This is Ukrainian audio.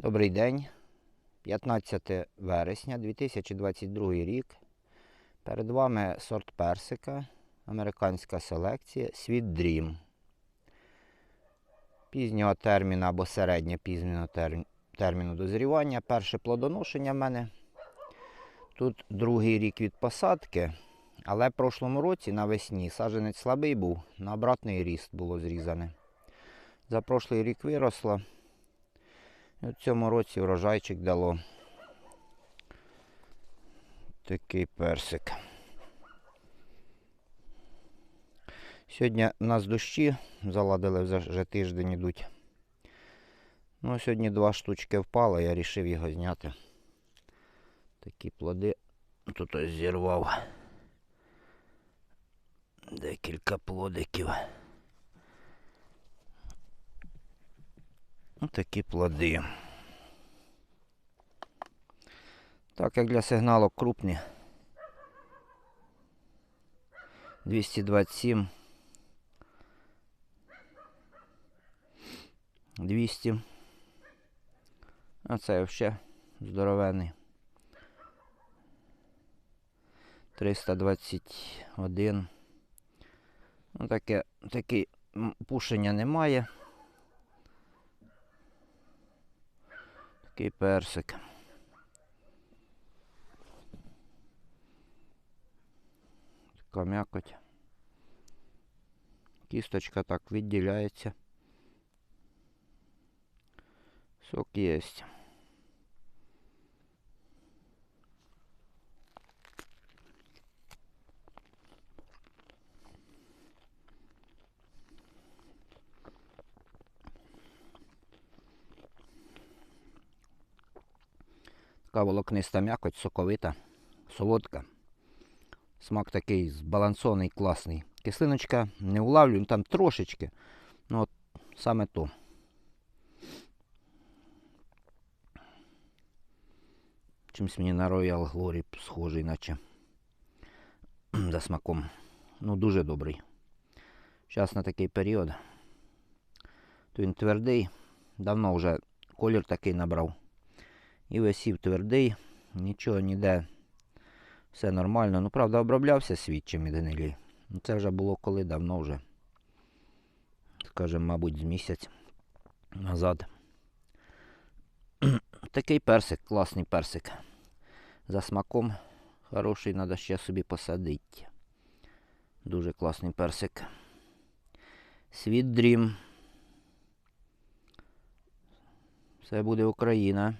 Добрий день. 15 вересня 2022 рік. Перед вами сорт персика, американська селекція Світ Dream. Пізнього терміну або середньо пізнього терміну дозрівання. Перше плодоношення в мене. Тут другий рік від посадки, але в прошлому році навесні саджанець слабий був, на обратний ріст було зрізане. За прошлий рік виросло. В цьому році врожайчик дало такий персик. Сьогодні у нас дощі заладили вже тиждень ідуть. Ну, сьогодні два штучки впало, я вирішив його зняти. Такі плоди тут ось зірвав. Декілька плодиків. Ось такі плоди. Так як для сигналу крупні. 227. 200. А це взагалі здоровений. 321. Ну, таке, таке пушення немає. Такий персик. Така м'якоть. Кісточка так відділяється. Сок єсть. Така волокниста м'якоть, соковита, солодка. Смак такий збалансований, класний. Кислиночка не улавлюю, там трошечки. Ну от саме то. Чимсь мені на Royal Glory схожий, наче за смаком. Ну, дуже добрий. Зараз на такий період. То він твердий. Давно вже колір такий набрав. І висів твердий, нічого ніде. Все нормально. Ну, правда, оброблявся свідчим від гнилі. Ну, Це вже було коли давно вже. Скажем, мабуть, з місяць назад. Такий персик, класний персик. За смаком хороший, треба ще собі посадити. Дуже класний персик. Світ Дрім. Це буде Україна.